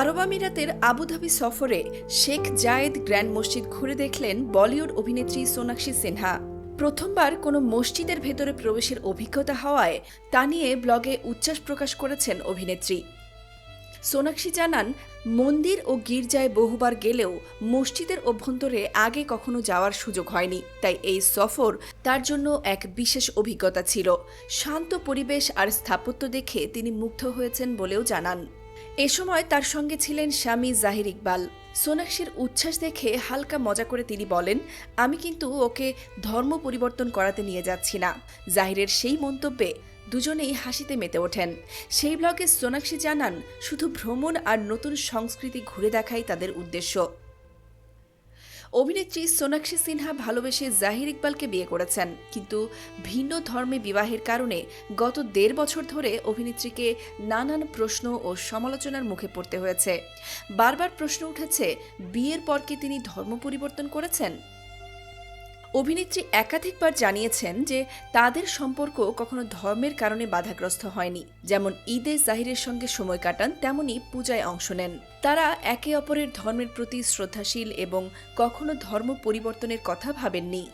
আরব আমিরাতের আবুধাবি সফরে শেখ জায়েদ গ্র্যান্ড মসজিদ ঘুরে দেখলেন বলিউড অভিনেত্রী সোনাক্ষী সিনহা। প্রথমবার কোনো মসজিদের ভেতরে প্রবেশের অভিজ্ঞতা হওয়ায় তা নিয়ে ব্লগে উচ্ছ্বাস প্রকাশ করেছেন অভিনেত্রী। সোনাক্ষী জানান, মন্দির ও গির্জায় বহুবার গেলেও মসজিদের অভ্যন্তরে আগে কখনো যাওয়ার সুযোগ হয়নি, তাই এই সফর তার জন্য এক বিশেষ অভিজ্ঞতা ছিল। শান্ত পরিবেশ আর স্থাপত্য দেখে তিনি মুগ্ধ হয়েছেন বলেও জানান। এ সময় তার সঙ্গে ছিলেন স্বামী জাহির ইকবাল। সোনাক্ষীর উচ্ছ্বাস দেখে হালকা মজা করে তিনি বলেন, আমি কিন্তু ওকে ধর্ম পরিবর্তন করাতে নিয়ে যাচ্ছি না। জাহিরের সেই মন্তব্যে দুজনেই হাসিতে মেতে ওঠেন। সেই ব্লগে সোনাক্ষী জানান, শুধু ভ্রমণ আর নতুন সংস্কৃতি ঘুরে দেখাই তাদের উদ্দেশ্য। অভিনেত্রী সোনাক্ষী সিনহা ভালোবেসে জাহির ইকবালকে বিয়ে করেছেন। কিন্তু ভিন্ন ধর্মে বিবাহের কারণে গত দেড় বছর ধরে অভিনেত্রীকে নানান প্রশ্ন ও সমালোচনার মুখে পড়তে হয়েছে। বারবার প্রশ্ন উঠেছে, বিয়ের পর কি তিনি ধর্ম পরিবর্তন করেছেন? অভিনেত্রী একাধিকবার জানিয়েছেন যে তাদের সম্পর্ক কখনো ধর্মের কারণে বাধাগ্রস্ত হয়নি। যেমন ঈদে জাহিরের সঙ্গে সময় কাটান তেমনই পূজায় অংশ নেন। তারা একে অপরের ধর্মের প্রতি শ্রদ্ধাশীল এবং কখনো ধর্ম পরিবর্তনের কথা ভাবেননি।